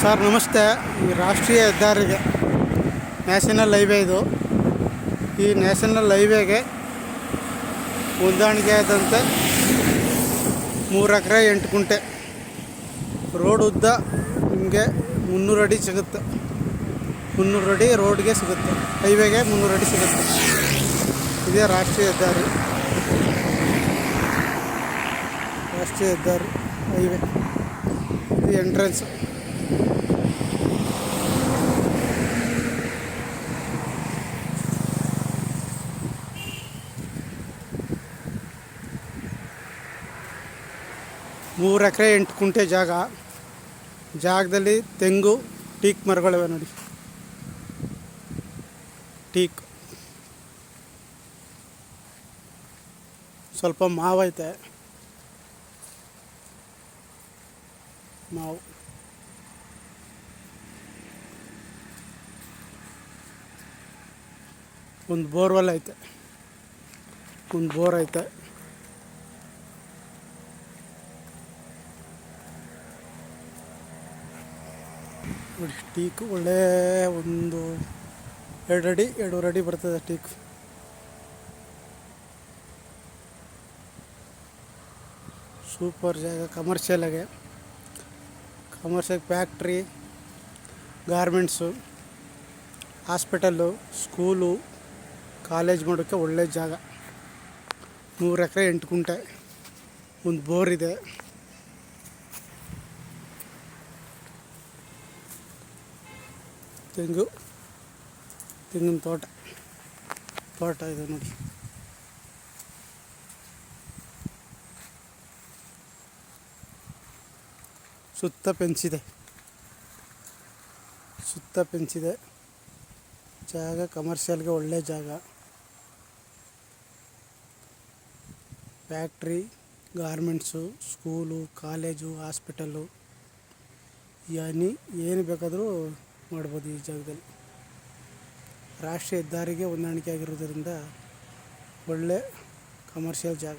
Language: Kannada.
ಸರ್ ನಮಸ್ತೆ, ಈ ರಾಷ್ಟ್ರೀಯ ಹೆದ್ದಾರಿಗೆ ನ್ಯಾಷನಲ್ ಹೈವೇ ಇದು. ಈ ನ್ಯಾಷನಲ್ ಹೈವೇಗೆ ಹೊಂದಾಣಿಕೆ ಆದಂತೆ ಮೂರು ಎಕರೆ ಎಂಟು ಕುಂಟೆ ರೋಡ್ ಉದ್ದ ನಿಮಗೆ ಮುನ್ನೂರು ಅಡಿ ಸಿಗುತ್ತೆ. ಮುನ್ನೂರು ಅಡಿ ರೋಡ್ಗೆ ಸಿಗುತ್ತೆ. ಹೈವೇಗೆ ಮುನ್ನೂರು ಅಡಿ ಸಿಗುತ್ತೆ. ಇದೇ ರಾಷ್ಟ್ರೀಯ ಹೆದ್ದಾರಿ. ರಾಷ್ಟ್ರೀಯ ಹೆದ್ದಾರಿ ಹೈವೇ. ಇದು ಎಂಟ್ರೆನ್ಸ್ ಮೂರು ಎಕರೆ ಎಂಟು ಕುಂಟೆ ಜಾಗ. ಜಾಗದಲ್ಲಿ ತೆಂಗು ಟೀಕ್ ಮರಗಳಿವೆ ನೋಡಿ. ಟೀಕ್. ಸ್ವಲ್ಪ ಮಾವೈತೆ. ಮಾವು. ಒಂದು ಬೋರ್ವೆಲ್ ಐತೆ. ಒಂದು ಬೋರ್ ಐತೆ. ನೋಡಿ ಟೀಕ್ ಒಳ್ಳೆ ಒಂದು ಎರಡು ಅಡಿ, ಎರಡೂವರೆ ಅಡಿ ಬರ್ತದೆ ಟೀಕ್ ಸೂಪರ್ ಜಾಗ ಕಮರ್ಷಿಯಲಾಗೆ commercial factory garments hospital school college ಮಾಡೋಕ್ಕೆ ಒಳ್ಳೆ ಜಾಗ. ಮೂರು ಎಕರೆ, ಎಂಟು ಕುಂಟೆ ಒಂದು ಬೋರ್ ಇದೆ. ತೆಂಗು, ತೆಂಗಿನ ತೋಟ ತೋಟ ಇದೆ ನೋಡಿ. ಸುತ್ತ ಪೆಂಚಿದೆ ಸುತ್ತ ಪೆಂಚಿದೆ ಜಾಗ ಕಮರ್ಷಿಯಲ್ಗೆ ಒಳ್ಳೆ ಜಾಗ. Factory, garments, school, college, hospital ಯಾನಿ ಏನು ಬೇಕಾದರೂ ಮಾಡ್ಬೋದು ಈ ಜಾಗದಲ್ಲಿ. ರಾಷ್ಟ್ರೀಯ ಹೆದ್ದಾರಿಗೆ ಹೊಂದಾಣಿಕೆ ಆಗಿರೋದರಿಂದ ಒಳ್ಳೆ ಕಮರ್ಷಿಯಲ್ ಜಾಗ.